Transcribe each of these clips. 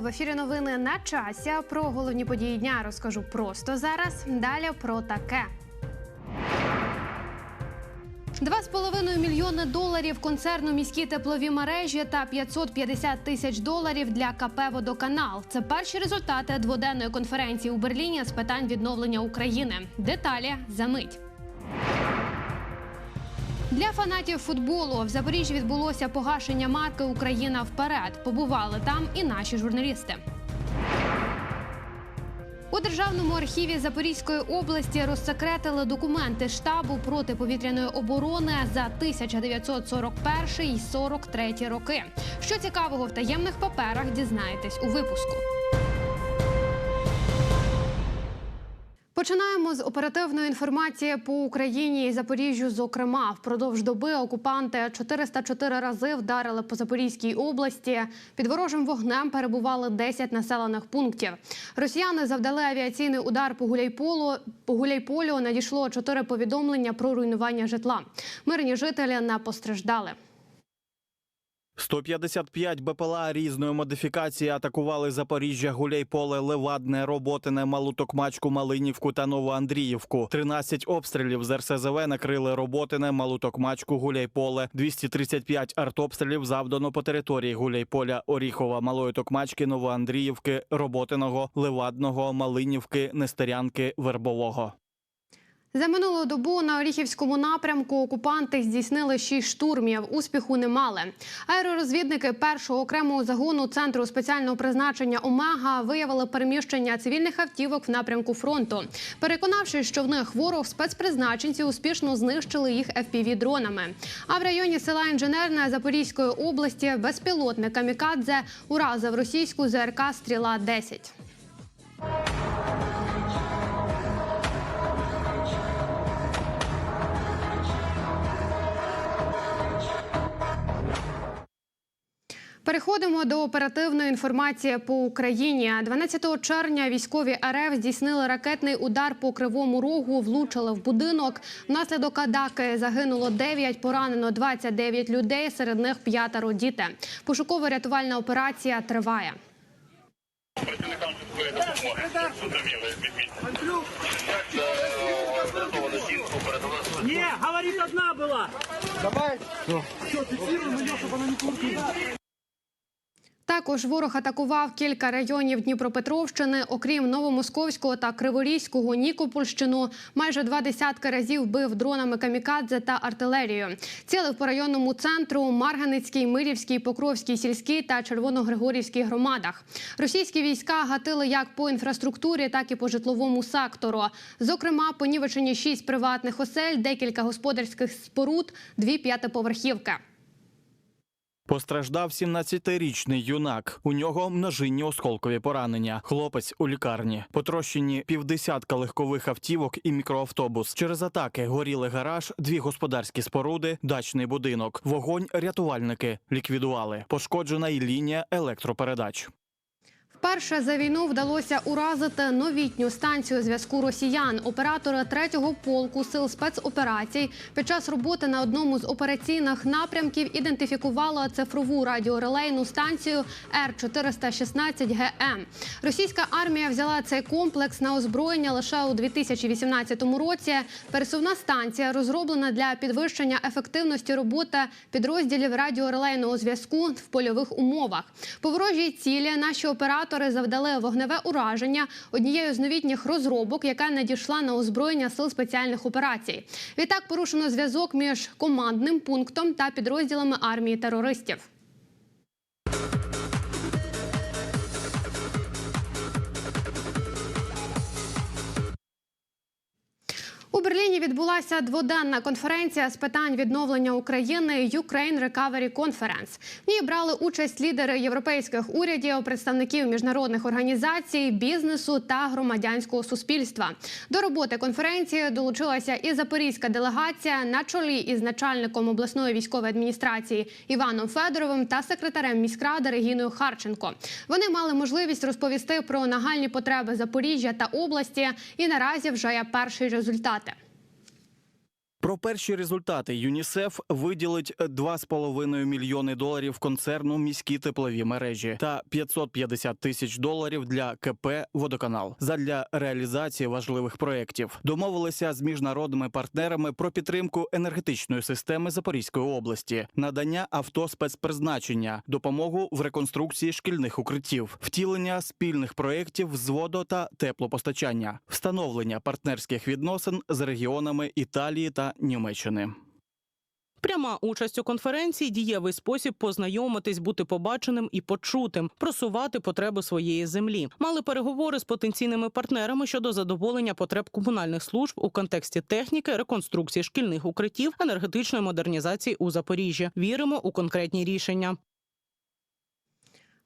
В ефірі. Новини на часі. Про головні події дня розкажу просто зараз. Далі про таке. Два з половиною мільйони доларів концерну міські теплові мережі та 550 тисяч доларів для КП Водоканал. Це перші результати дводенної конференції у Берліні з питань відновлення України. Деталі за мить. Для фанатів футболу в Запоріжжі відбулося погашення марки Україна вперед. Побували там і наші журналісти. У державному архіві Запорізької області розсекретили документи штабу протиповітряної оборони за 1941 і 43 роки. Що цікавого в таємних паперах дізнаєтесь у випуску. Починаємо з оперативної інформації по Україні і Запоріжжю. Зокрема, впродовж доби окупанти 404 рази вдарили по Запорізькій області. Під ворожим вогнем перебували 10 населених пунктів. Росіяни завдали авіаційний удар по Гуляйполу. По Гуляйполю надійшло 4 повідомлення про руйнування житла. Мирні жителі не постраждали. 155 БПЛА різної модифікації атакували Запоріжжя, Гуляйполе, Левадне, Роботине, Малу Токмачку, Малинівку та Новоандріївку. 13 обстрілів з РСЗВ накрили Роботине, Малу Токмачку, Гуляйполе. 235 артобстрілів завдано по території Гуляйполя, Оріхова, Малої Токмачки, Новоандріївки, Роботиного, Левадного, Малинівки, Нестерянки, Вербового. За минулу добу на Оріхівському напрямку окупанти здійснили шість штурмів. Успіху не мали. Аеророзвідники першого окремого загону центру спеціального призначення Омега виявили переміщення цивільних автівок в напрямку фронту. Переконавшись, що в них ворог спецпризначенці успішно знищили їх fpv дронами. А в районі села Інженерне Запорізької області безпілотник камікадзе уразив російську ЗРК Стріла 10 Переходимо до оперативної інформації по Україні. 12 червня військові РФ здійснили ракетний удар по кривому рогу, влучили в будинок. Внаслідок атаки загинуло 9, поранено 29 людей. Серед них п'ятеро діти. Пошуково-рятувальна операція триває. працівникам швидкої допомоги. Зрозуміли, візьміть. Організовано жінку передала Не, говорит, одна была. Також ворог атакував кілька районів Дніпропетровщини, окрім Новомосковського та Криворізького, Нікопольщину. Майже два десятки разів бив дронами камікадзе та артилерією. Цілив по районному центру Марганицький, Мирівський, Покровський, сільський та Червоногригорівський громадах. Російські війська гатили як по інфраструктурі, так і по житловому сектору. Зокрема, понівечені шість приватних осель, декілька господарських споруд, дві п'ятиповерхівки. Постраждав 17-річний юнак. У нього множинні осколкові поранення. Хлопець у лікарні. Потрощені півдесятка легкових автівок і мікроавтобус. Через атаки горіли гараж, дві господарські споруди, дачний будинок. Вогонь рятувальники ліквідували. Пошкоджена й лінія електропередач. Вперше за війну вдалося уразити новітню станцію зв'язку росіян. Оператори третього полку сил спецоперацій під час роботи на одному з операційних напрямків ідентифікували цифрову радіорелейну станцію Р 416 ГМ. Російська армія взяла цей комплекс на озброєння лише у 2018 році. Пересувна станція розроблена для підвищення ефективності роботи підрозділів радіорелейного зв'язку в польових умовах. По ворожій цілі наші оператори завдали вогневе ураження однією з новітніх розробок, яка надійшла на озброєння сил спеціальних операцій. Відтак порушено зв'язок між командним пунктом та підрозділами армії терористів. Берліні відбулася дводенна конференція з питань відновлення України Ukraine Recovery Conference. В ній брали участь лідери європейських урядів, представників міжнародних організацій, бізнесу та громадянського суспільства. До роботи конференції долучилася і запорізька делегація на чолі із начальником обласної військової адміністрації Іваном Федоровим та секретарем міськради Регіною Харченко. Вони мали можливість розповісти про нагальні потреби Запоріжжя та області. І наразі вже є перші результати. Про перші результати ЮНІСЕФ виділить 2,5 мільйони доларів концерну міські теплові мережі та 550 тисяч доларів для КП Водоканал задля реалізації важливих проєктів. Домовилися з міжнародними партнерами про підтримку енергетичної системи Запорізької області, надання авто спецпризначення, допомогу в реконструкції шкільних укриттів, втілення спільних проєктів з водо та теплопостачання, встановлення партнерських відносин з регіонами Італії та Німеччини. Пряма участь у конференції дієвий спосіб познайомитись, бути побаченим і почутим, просувати потреби своєї землі. Мали переговори з потенційними партнерами щодо задоволення потреб комунальних служб у контексті техніки, реконструкції шкільних укриттів, енергетичної модернізації у Запоріжжі. Віримо у конкретні рішення.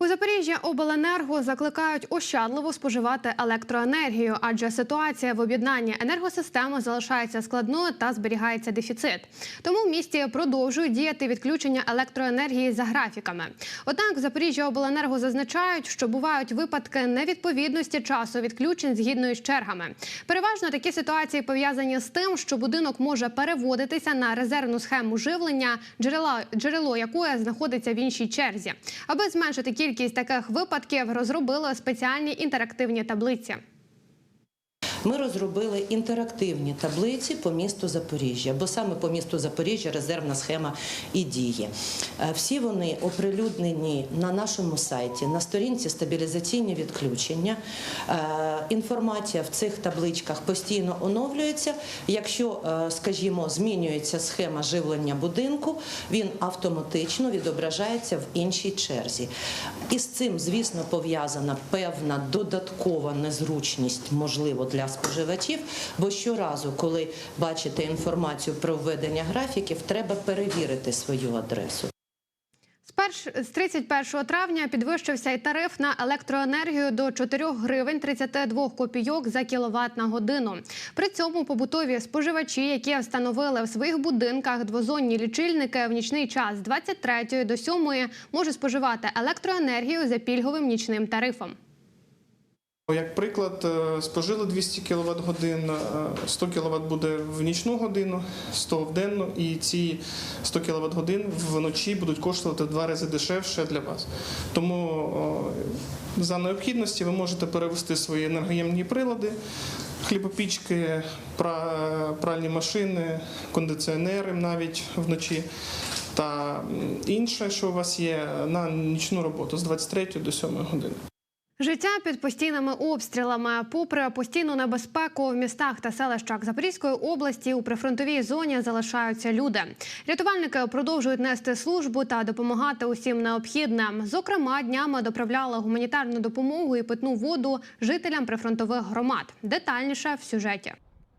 У Запоріжжя обленерго закликають ощадливо споживати електроенергію, адже ситуація в об'єднанні енергосистеми залишається складною та зберігається дефіцит. Тому в місті продовжують діяти відключення електроенергії за графіками. Однак Запоріжжя обленерго зазначають, що бувають випадки невідповідності часу відключень згідно із чергами. Переважно такі ситуації пов'язані з тим, що будинок може переводитися на резервну схему живлення, джерела джерело якої знаходиться в іншій черзі. Аби зменшити кількість таких випадків, розробило спеціальні інтерактивні таблиці. Ми розробили інтерактивні таблиці по місту Запоріжжя, бо саме по місту Запоріжжя резервна схема і діє. Е, Всі вони оприлюднені на нашому сайті, на сторінці стабілізаційні відключення. Е, Інформація в цих табличках постійно оновлюється. Якщо, е, скажімо, змінюється схема живлення будинку, він автоматично відображається в іншій черзі. І з цим, звісно, пов'язана певна додаткова незручність, можливо, для споживачів. Бо щоразу, коли бачите інформацію про введення графіків, треба перевірити свою адресу. З З 31 травня підвищився і тариф на електроенергію до 4 гривень 32 копійок за кіловат на годину. При цьому побутові споживачі, які встановили в своїх будинках двозонні лічильники в нічний час з 23 до 7 можуть споживати електроенергію за пільговим нічним тарифом. Як приклад, е, спожили 200 кВт годин, е, 100 кВт буде в нічну годину, 100 в денну, і ці 100 кВт годин вночі будуть коштувати в два рази дешевше для вас. Тому за необхідності ви можете перевести свої енергоємні прилади, хлібопічки, пральні машини, кондиціонери навіть вночі. Та інше, що у вас є на нічну роботу з 23 до 7 години. Життя під постійними обстрілами, попри постійну небезпеку в містах та селищах Запорізької області у прифронтовій зоні залишаються люди. Рятувальники продовжують нести службу та допомагати усім необхідним. Зокрема, днями доправляли гуманітарну допомогу і питну воду жителям прифронтових громад. Детальніше в сюжеті.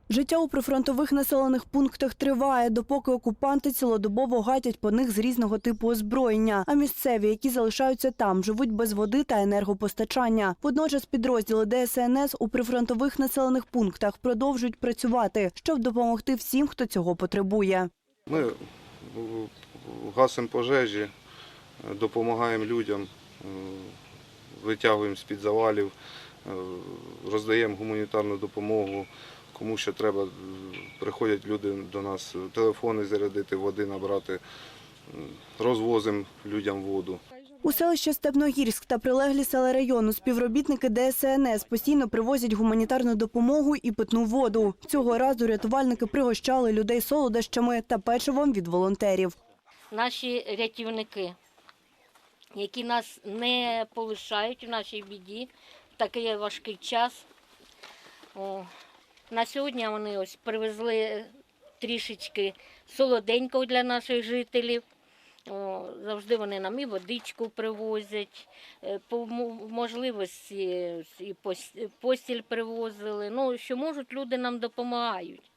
Життя у прифронтових населених пунктах триває, допоки окупанти цілодобово гатять по них з різного типу озброєння. А місцеві, які залишаються там, живуть без води та енергопостачання. Водночас підрозділи ДСНС у прифронтових населених пунктах продовжують працювати, щоб допомогти всім, хто цього потребує. Ми е, гасимо пожежі, е, допомагаємо людям, е, витягуємо з-під завалів, е, роздаємо гуманітарну допомогу. Кому що треба, е, приходять люди до нас, телефони зарядити, води набрати, розвозимо людям воду. У селище Степногірськ та прилеглі села району співробітники ДСНС постійно привозять гуманітарну допомогу і питну воду. Цього разу рятувальники пригощали людей солодощами та печивом від волонтерів. наші рятівники, які нас не полишають у нашій біді в такий важкий час. На сьогодні вони ось привезли трішечки солоденького для наших жителів. О, завжди вони нам і водичку привозять, е, по можливості і постіль привозили. Ну, що можуть, люди нам допомагають.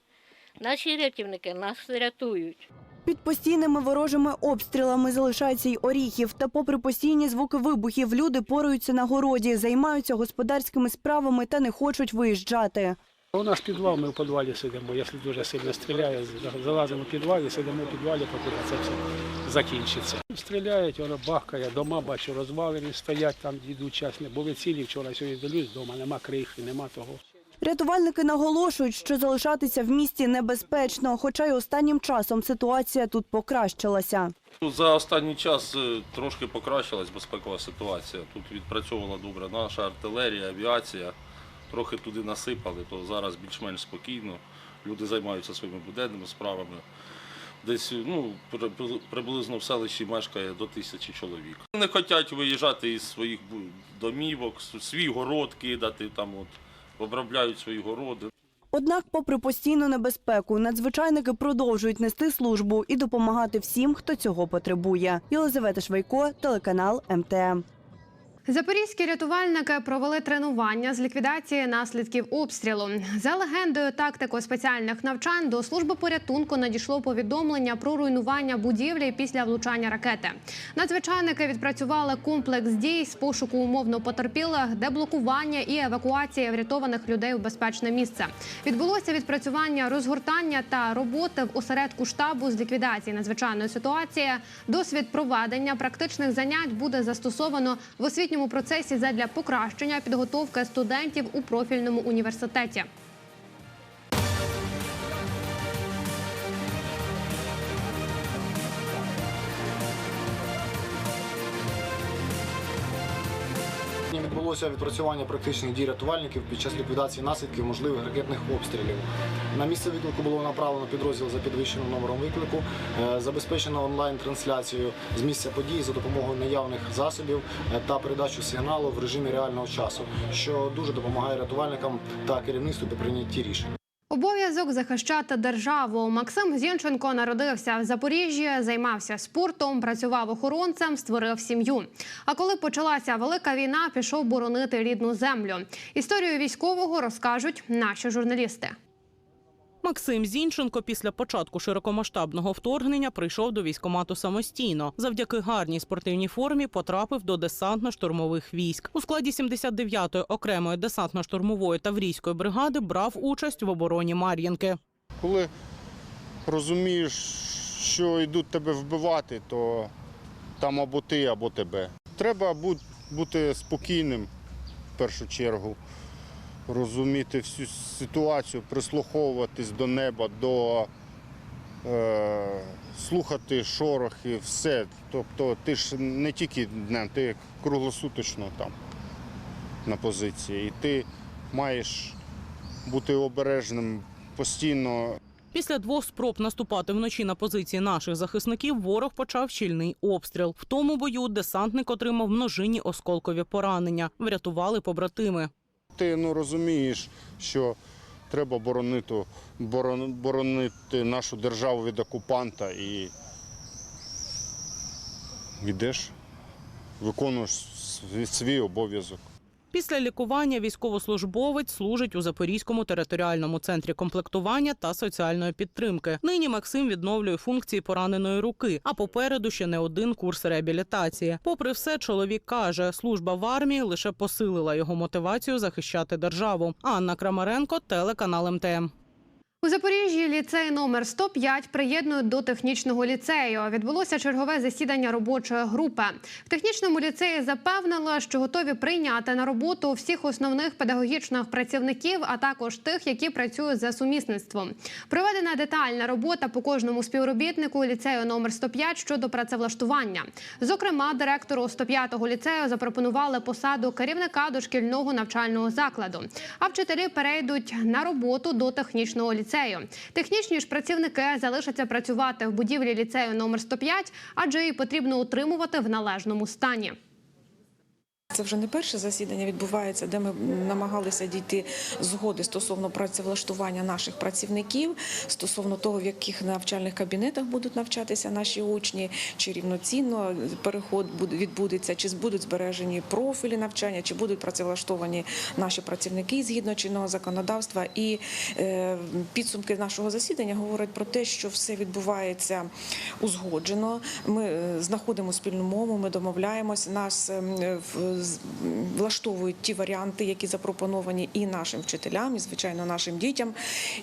Наші рятівники нас рятують. Під постійними ворожими обстрілами залишається й Оріхів. Та попри постійні звуки вибухів, люди пораються на городі, займаються господарськими справами та не хочуть виїжджати. У нас підвал, ми в підвалі сидимо. Якщо дуже сильно стріляє, залазимо в підвал і сидимо в підвалі, поки це все закінчиться. Стріляють, воно бахкає, дома бачу, розвалені стоять там, йдуть час. Не були цілі вчора, сьогодні дивлюсь, вдома нема крихи, нема того. Рятувальники наголошують, що залишатися в місті небезпечно, хоча й останнім часом ситуація тут покращилася. Ну, За останній час е, трошки покращилась безпекова ситуація. Тут відпрацьовувала добре наша артилерія, авіація. Трохи туди насипали, то зараз більш-менш спокійно. Люди займаються своїми буденними справами. Десь ну, при- при- приблизно в селищі мешкає до тисячі чоловік. Не хочуть виїжджати із своїх домівок, свій город кидати, там от, обробляють свої городи. Однак, попри постійну небезпеку, надзвичайники продовжують нести службу і допомагати всім, хто цього потребує. Єлизавета Швайко, телеканал МТМ. Запорізькі рятувальники провели тренування з ліквідації наслідків обстрілу. За легендою тактико-спеціальних навчань до служби порятунку надійшло повідомлення про руйнування будівлі після влучання ракети. Надзвичайники відпрацювали комплекс дій з пошуку умовно потерпілих, деблокування і евакуації врятованих людей у безпечне місце. Відбулося відпрацювання розгортання та роботи в осередку штабу з ліквідації надзвичайної ситуації. Досвід проведення практичних занять буде застосовано в освітньому процесі задля покращення підготовки студентів у профільному університеті. Відбулося відпрацювання практичних дій рятувальників під час ліквідації наслідків можливих ракетних обстрілів. На місце виклику було направлено підрозділ за підвищеним номером виклику, е, забезпечено онлайн-трансляцію з місця події за допомогою наявних засобів е, та передачу сигналу в режимі реального часу, що дуже допомагає рятувальникам та керівництву при прийнятті рішень. Обов'язок захищати державу. Максим Зінченко народився в Запоріжжі, займався спортом, працював охоронцем, створив сім'ю. А коли почалася велика війна, пішов боронити рідну землю. Історію військового розкажуть наші журналісти. Максим Зінченко після початку широкомасштабного вторгнення прийшов до військкомату самостійно. Завдяки гарній спортивній формі потрапив до десантно-штурмових військ. У складі 79-ї окремої десантно-штурмової таврійської бригади брав участь в обороні Мар'їнки. Коли розумієш, що йдуть тебе вбивати, то там або ти, або тебе. Треба бути спокійним в першу чергу, розуміти всю ситуацію, прислуховуватись до неба, до е, слухати шорохи, все. Тобто ти ж не тільки днем, ти круглосуточно там на позиції. І ти маєш бути обережним постійно Після двох спроб наступати вночі на позиції наших захисників ворог почав щільний обстріл. В тому бою десантник отримав множинні осколкові поранення. Врятували побратими. Ти ну, розумієш, що треба боронити, боронити нашу державу від окупанта і йдеш, виконуєш свій, обов'язок. Після лікування військовослужбовець служить у Запорізькому територіальному центрі комплектування та соціальної підтримки. Нині Максим відновлює функції пораненої руки, а попереду ще не один курс реабілітації. Попри все, чоловік каже, служба в армії лише посилила його мотивацію захищати державу. Анна Крамаренко, телеканал МТМ. У Запоріжжі ліцей номер 105 приєднують до технічного ліцею. Відбулося чергове засідання робочої групи. В технічному ліцеї запевнили, що готові прийняти на роботу всіх основних педагогічних працівників, а також тих, які працюють за сумісництвом. Проведена детальна робота по кожному співробітнику ліцею номер 105 щодо працевлаштування. Зокрема, директору 105-го ліцею запропонували посаду керівника дошкільного навчального закладу. А вчителі перейдуть на роботу до технічного ліцею. Технічні ж працівники залишаться працювати в будівлі ліцею номер 105, адже її потрібно утримувати в належному стані. Це вже не перше засідання відбувається, де ми намагалися дійти згоди стосовно працевлаштування наших працівників, стосовно того, в яких навчальних кабінетах будуть навчатися наші учні, чи рівноцінно переход відбудеться, чи будуть збережені профілі навчання, чи будуть працевлаштовані наші працівники згідно чинного законодавства. І е, підсумки нашого засідання говорять про те, що все відбувається узгоджено. Ми е, знаходимо спільну мову, ми домовляємось. Нас ем, в- з- м, влаштовують ті варіанти, які запропоновані і нашим вчителям, і звичайно нашим дітям.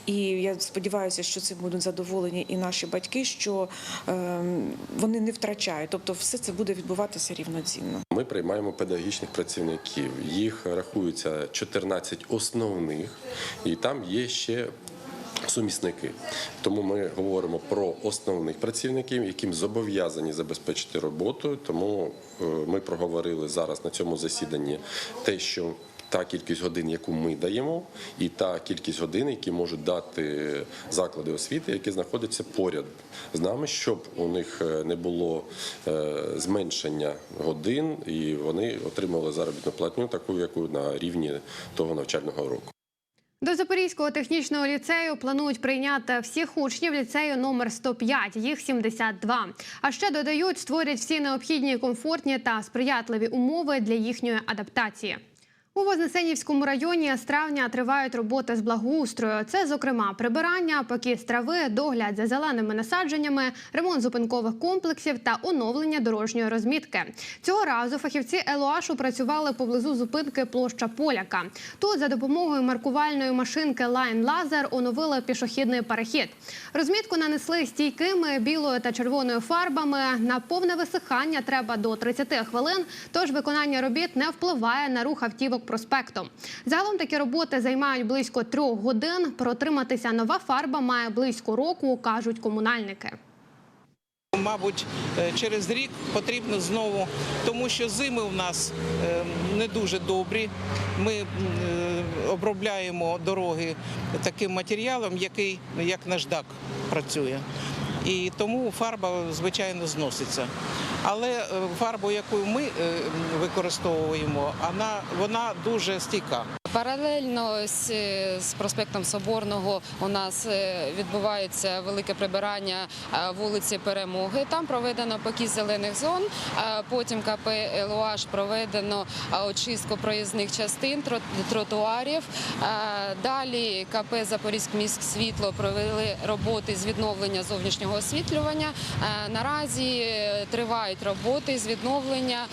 І я сподіваюся, що цим будуть задоволені і наші батьки, що ем, вони не втрачають. Тобто, все це буде відбуватися рівноцінно. Ми приймаємо педагогічних працівників. Їх рахується 14 основних, і там є ще. Сумісники, тому ми говоримо про основних працівників, яким зобов'язані забезпечити роботу. Тому е, ми проговорили зараз на цьому засіданні те, що та кількість годин, яку ми даємо, і та кількість годин, які можуть дати заклади освіти, які знаходяться поряд з нами, щоб у них е, не було е, зменшення годин, і вони отримали заробітну платню, таку яку на рівні того навчального року. До Запорізького технічного ліцею планують прийняти всіх учнів ліцею номер 105, їх 72. А ще додають, створять всі необхідні комфортні та сприятливі умови для їхньої адаптації. У Вознесенівському районі з травня тривають роботи з благоустрою. Це, зокрема, прибирання, покіс трави, догляд за зеленими насадженнями, ремонт зупинкових комплексів та оновлення дорожньої розмітки. Цього разу фахівці ЕЛОАШу працювали поблизу зупинки площа Поляка. Тут за допомогою маркувальної машинки Line Laser оновили пішохідний перехід. Розмітку нанесли стійкими білою та червоною фарбами. На повне висихання треба до 30 хвилин. Тож виконання робіт не впливає на рух автівок проспектом. Загалом такі роботи займають близько трьох годин. Протриматися нова фарба має близько року, кажуть комунальники. Мабуть, е, через рік потрібно знову, тому що зими у нас е, не дуже добрі. Ми е, обробляємо дороги таким матеріалом, який як наждак працює. І тому фарба, звичайно, зноситься. Але е, фарбу, яку ми е, використовуємо, вона, вона дуже стійка. Паралельно з, з проспектом Соборного у нас е, відбувається велике прибирання е, вулиці Перемоги. Там проведено покіс зелених зон. е, Потім КП «ЛУАЖ» проведено е, очистку проїзних частин, тротуарів. Е, Далі КП «Запорізькміськсвітло» провели роботи з відновлення зовнішнього освітлювання. Е, Наразі е, тривають роботи з відновлення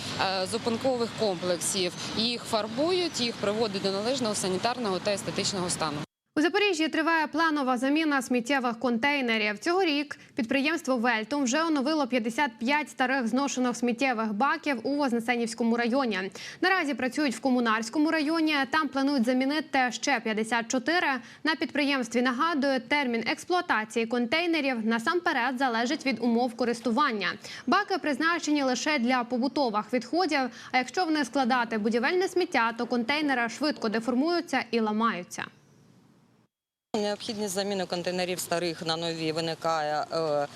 е, зупинкових комплексів. Їх фарбують, їх приводять до належного санітарного та естетичного стану. У Запоріжжі триває планова заміна сміттєвих контейнерів. Цьогорік підприємство Вельтум вже оновило 55 старих зношених сміттєвих баків у Вознесенівському районі. Наразі працюють в комунарському районі. Там планують замінити ще 54. На підприємстві нагадують, термін експлуатації контейнерів насамперед залежить від умов користування. Баки призначені лише для побутових відходів. А якщо вони складати будівельне сміття, то контейнери швидко деформуються і ламаються. Необхідність заміни контейнерів старих на нові виникає е,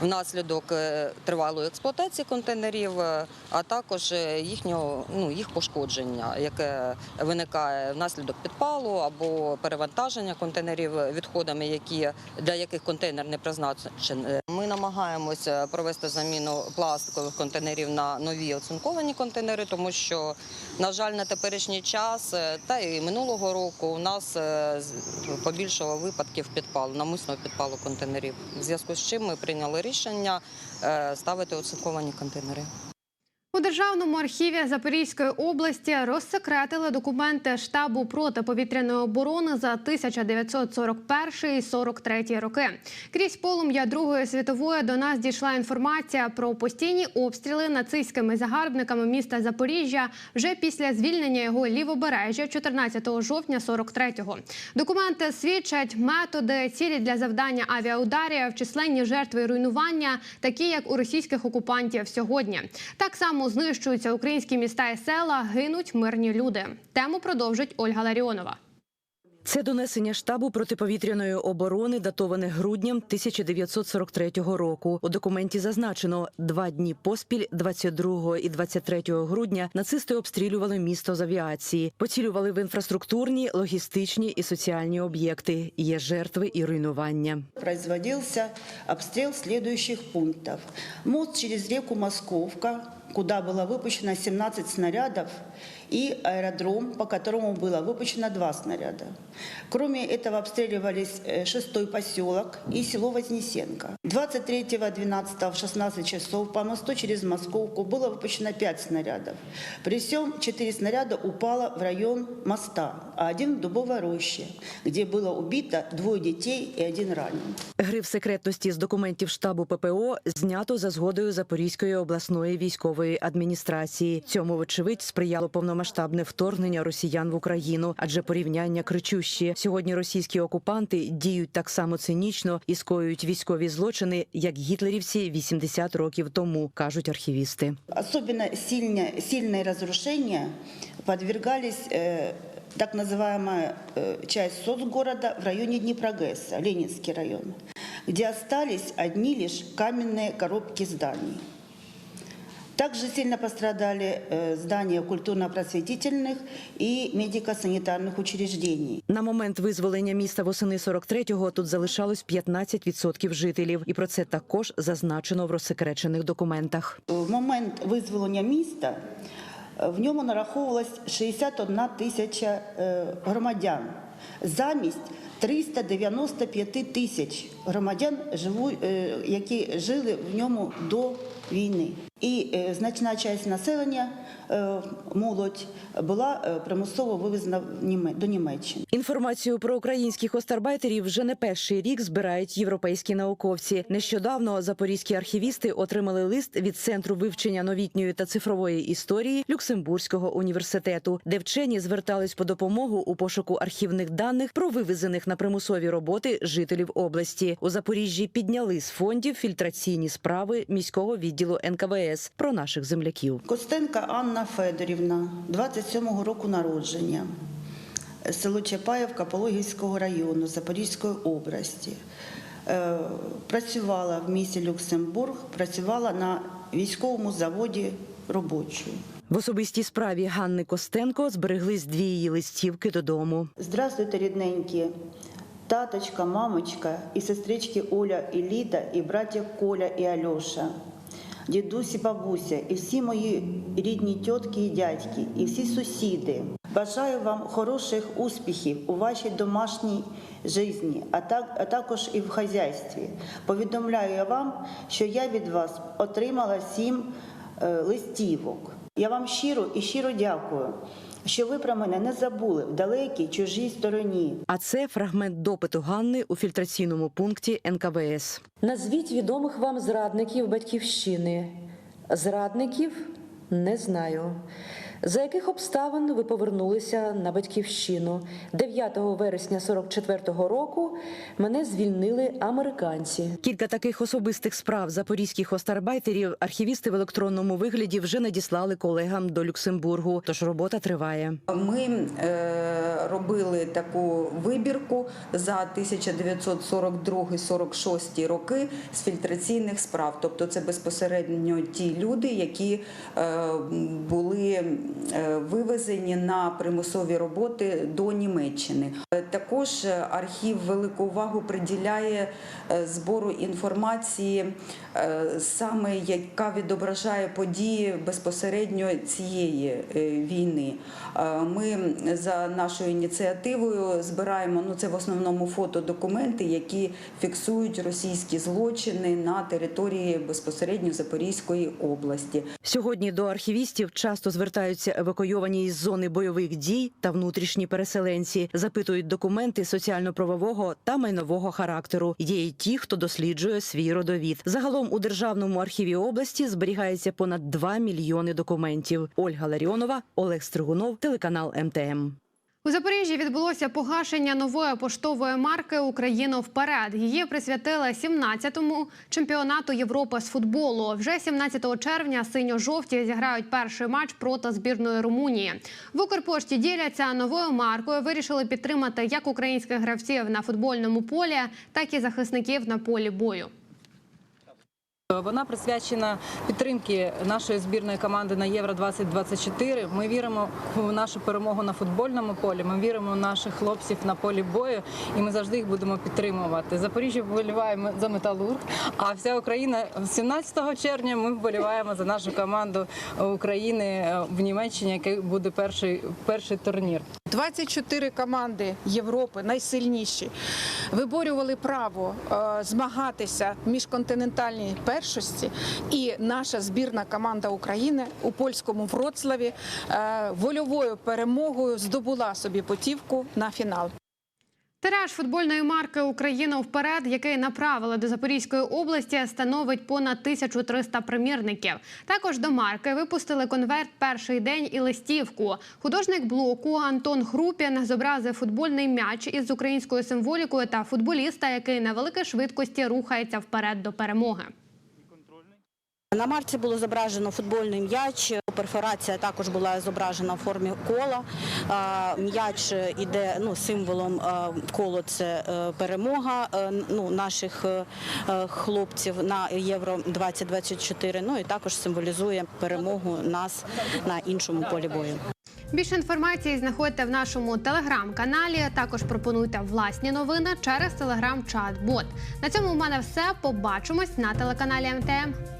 внаслідок е, тривалої експлуатації контейнерів, е, а також е, їхнього ну, їх пошкодження, яке виникає внаслідок підпалу або перевантаження контейнерів відходами, які для яких контейнер не призначений. Ми намагаємося провести заміну пластикових контейнерів на нові оцинковані контейнери, тому що, на жаль, на теперішній час та і минулого року у нас побільшало випадків підпалу, намисного підпалу контейнерів. В зв'язку з чим ми прийняли рішення е, ставити оцинковані контейнери. У державному архіві Запорізької області розсекретили документи штабу протиповітряної оборони за 1941-43 роки. Крізь полум'я Другої світової до нас дійшла інформація про постійні обстріли нацистськими загарбниками міста Запоріжжя вже після звільнення його лівобережжя 14 жовтня 43-го. Документи свідчать методи, цілі для завдання авіаударів, численні жертви і руйнування, такі як у російських окупантів сьогодні. Так само знищуються українські міста і села, гинуть мирні люди. Тему продовжить Ольга Ларіонова. Це донесення штабу протиповітряної оборони, датоване грудням 1943 року. У документі зазначено, два дні поспіль, 22 і 23 грудня, нацисти обстрілювали місто з авіації, поцілювали в інфраструктурні, логістичні і соціальні об'єкти. Є жертви і руйнування. производился обстрел следующих пунктов. Мост через реку Московка, куда было выпущено 17 снарядов, и аэродром, по которому было выпущено два снаряда. Кроме этого обстреливались э, шестой поселок и село Вознесенко. 23-12 в 16 часов по мосту через Московку было выпущено 5 снарядов. При всем 4 снаряда упало в район моста, а один в Дубовой роще, где было убито двое детей и один ранен. Гриф секретності з документів штабу ППО знято за згодою Запорізької обласної військової адміністрації. Цьому, вочевидь, сприяло повномасштабне вторгнення росіян в Україну, адже порівняння кричущі. Сьогодні російські окупанти діють так само цинічно і скоюють військові злочини, як гітлерівці 80 років тому, кажуть архівісти. Особенно сильное, сильные разрушения подвергались э, так называемая э, часть соцгорода в районе Днепрогресса, Ленинский район, где остались одни лишь каменные коробки зданий. Также сильно пострадали э, здания культурно-просветительных и медико-санитарных учреждений. На момент визволення міста восени 43-го тут залишалось 15% жителів, і про це також зазначено в розсекречених документах. В момент визволення міста е, в ньому нараховувалось 61 тисяча е, громадян замість 395 тисяч громадян, живу- е, які жили в ньому до війни. І е, значна частина населення, е, молодь, була е, примусово вивезена до Німеччини. Інформацію про українських остарбайтерів вже не перший рік збирають європейські науковці. Нещодавно запорізькі архівісти отримали лист від центру вивчення новітньої та цифрової історії Люксембурзького університету, де вчені звертались по допомогу у пошуку архівних даних про вивезених на примусові роботи жителів області. У Запоріжжі підняли з фондів фільтраційні справи міського відділу НКВС про наших земляків. Костенка Анна Федорівна, 27-го року народження, село Чапаєвка Пологівського району Запорізької області. Е, Працювала в місті Люксембург, працювала на військовому заводі робочою. В особистій справі Ганни Костенко збереглись дві її листівки додому. Здравствуйте, рідненькі. Таточка, мамочка і сестрички Оля і Ліда, і браття Коля і Альоша, дідусь і бабуся, і всі мої рідні тітки і дядьки, і всі сусіди. Бажаю вам хороших успіхів у вашій домашній житті, а, так, а також і в хазяйстві. Повідомляю я вам, що я від вас отримала сім е, листівок. Я вам щиро і щиро дякую, що ви про мене не забули в далекій чужій стороні. А це фрагмент допиту Ганни у фільтраційному пункті НКВС. Назвіть відомих вам зрадників батьківщини. Зрадників не знаю. За яких обставин ви повернулися на батьківщину? 9 вересня 44-го року мене звільнили американці. Кілька таких особистих справ запорізьких остарбайтерів архівісти в електронному вигляді вже надіслали колегам до Люксембургу. Тож робота триває. Ми е, робили таку вибірку за 1942-46 роки з фільтраційних справ. Тобто це безпосередньо ті люди, які е, були вивезені на примусові роботи до Німеччини. Е, Також е, архів велику увагу приділяє е, збору інформації, е, саме яка відображає події безпосередньо цієї е, війни. Е, Ми за нашою ініціативою збираємо ну це в основному фотодокументи, які фіксують російські злочини на території безпосередньо Запорізької області. Сьогодні до архівістів часто звертаються евакуйовані із зони бойових дій та внутрішні переселенці, запитують документи соціально-правового та майнового характеру. Є й ті, хто досліджує свій родовід. Загалом у державному архіві області зберігається понад 2 мільйони документів. Ольга Ларіонова, Олег Стригунов, телеканал МТМ. У Запоріжжі відбулося погашення нової поштової марки Україна вперед. Її присвятили 17-му чемпіонату Європи з футболу. Вже 17 червня синьо-жовті зіграють перший матч проти збірної Румунії. В Укрпошті діляться новою маркою. Вирішили підтримати як українських гравців на футбольному полі, так і захисників на полі бою. Вона присвячена підтримки нашої збірної команди на Євро 2024. Ми віримо в нашу перемогу на футбольному полі. Ми віримо в наших хлопців на полі бою, і ми завжди їх будемо підтримувати. Запоріжжя вболіваємо за металург. А вся Україна 17 червня ми вболіваємо за нашу команду України в Німеччині, який буде перший перший турнір. 24 команди Європи, найсильніші, виборювали право е, змагатися в міжконтинентальній першості. І наша збірна команда України у польському Вроцлаві е, вольовою перемогою здобула собі путівку на фінал. Тираж футбольної марки Україна вперед, який направили до Запорізької області, становить понад 1300 примірників. Також до марки випустили конверт перший день і листівку. Художник блоку Антон Хрупін зобразив футбольний м'яч із українською символікою та футболіста, який на великій швидкості рухається вперед до перемоги. На марці було зображено футбольний м'яч. Перфорація також була зображена в формі кола. М'яч іде ну, символом коло це е, перемога е, ну, наших е, хлопців на Євро 2024. Ну і також символізує перемогу нас на іншому полі бою. Більше інформації знаходите в нашому телеграм-каналі. Також пропонуйте власні новини через телеграм-чат-бот. На цьому у мене все. Побачимось на телеканалі МТМ.